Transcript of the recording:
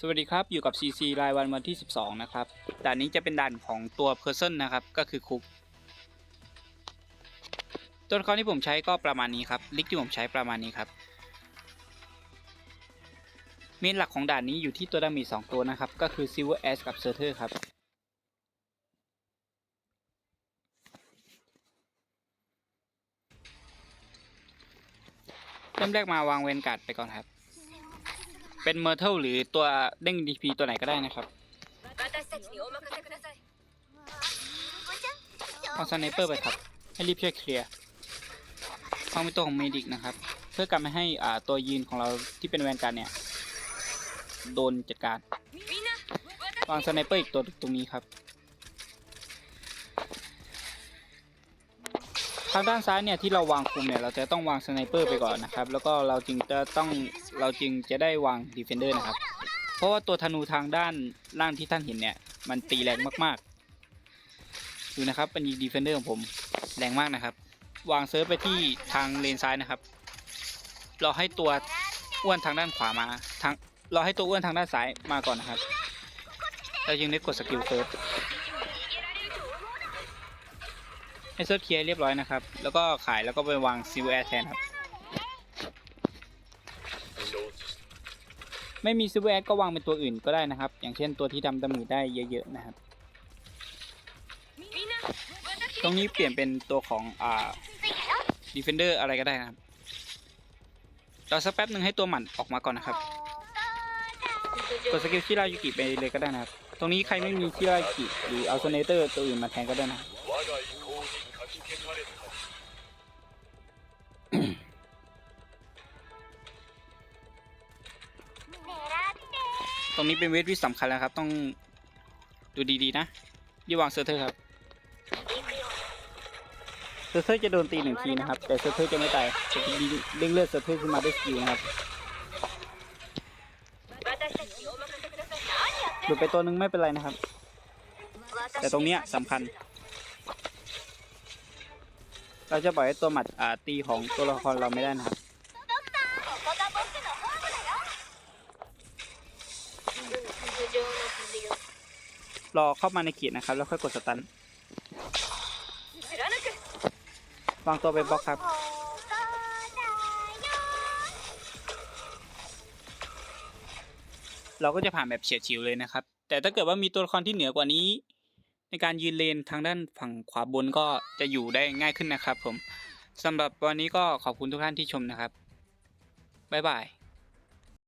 สวัสดีครับ อยู่กับ CC รายวันวันที่ 12 นะครับด่านนี้จะเป็นด่านของตัว Person นะครับ ก็คือคุก ตัวละครที่ผมใช้ก็ประมาณนี้ครับ ลิกที่ผมใช้ประมาณนี้ครับ เมนหลักของด่านนี้อยู่ที่ตัวดามจ2ตัวนะครับ ก็คือ Silver S กับ s u r t e r ครับ เริ่มแรกมาวางเวนการ์ดไปก่อนครับ เป็นเมอร์เทลหรือตัวเด้งดีพีตัวไหนก็ได้นะครับเอาสไนเปอร์ไปครับ ให้รีบช่วยเคลียร์ความเป็นตัวของเมดิกนะครับ เพื่อกันไม่ให้อ่าตัวยืนของเราที่เป็นแวนการเนี่ย โดนจัดการ วางสไนเปอร์อีกตัวตรงนี้ครับางด้านซ้ายเนี่ยที่เราวางคุมเนี่ยเราจะต้องวางสไนเปอร์ไปก่อนนะครับแล้วก็เราจึงจะต้องเราจึงจะได้วางดีเฟนเดอร์นะครับ เพราะว่าตัวธนูทางด้านล่างที่ท่านเห็นเนี่ยมันตีแรงมากๆดูนะครับเป็นยิงดีเฟนเดอร์ของผมแรงมากนะครับ วางเซิร์ฟไปที่ทางเลนซ้ายนะครับ เราให้ตัวอ้วนทางด้านขวามาทางเราให้ตัวอ้วนทางด้านซ้ายมาก่อนนะครับเราจึงได้กดสกิลเซิร์ฟ ให้เซิร์ฟเคลียร์เรียบร้อยนะครับ แล้วก็ขายแล้วก็ไปวางซิลแอร์แทนครับ ไม่มีซิลแอร์ก็วางเป็นตัวอื่นก็ได้นะครับ อย่างเช่นตัวที่ดำดำหนูได้เยอะๆนะครับ ตรงนี้เปลี่ยนเป็นตัวของอ่าดีเฟนเดอร์อะไรก็ได้นะครับรอสักแป๊บหนึ่งให้ตัวหมันออกมาก่อนนะครับกดสกิลชิรายุกิไปเลยก็ได้นะครับ ตรงนี้ใครไม่มีชิรายุกิหรืออัลเทอร์เนเตอร์ตัวอื่นมาแทนก็ได้นะครับ ตรงนี้เป็นเวทที่สำคัญแล้วครับ ต้องดูดีๆนะยี่วางเซอร์เทอร์ครับ เซอร์เทอร์จะโดนตีหนึ่งทีนะครับ แต่เซอร์เทอร์จะไม่ตายจะเด้งเลือดเซอร์เทอร์ขึ้นมาได้สกินะครับหลุดไปตัวนึงไม่เป็นไรนะครับ แต่ตรงนี้สำคัญ เราจะปล่อยให้ตัวหมัดตีของตัวละครเราไม่ได้นะครับ รอเข้ามาในขีดนะครับ แล้วค่อยกดสตันวางตัวเปบล็อกครับเราก็จะผ่านแบบเฉียดฉิวเลยนะครับ แต่ถ้าเกิดว่ามีตัวละครที่เหนือกว่านี้ การยืนเลนทางด้านฝั่งขวาบนก็จะอยู่ได้ง่ายขึ้นนะครับผมสำหรับวันนี้ก็ขอบคุณทุกท่านที่ชมนะครับบ๊ายบาย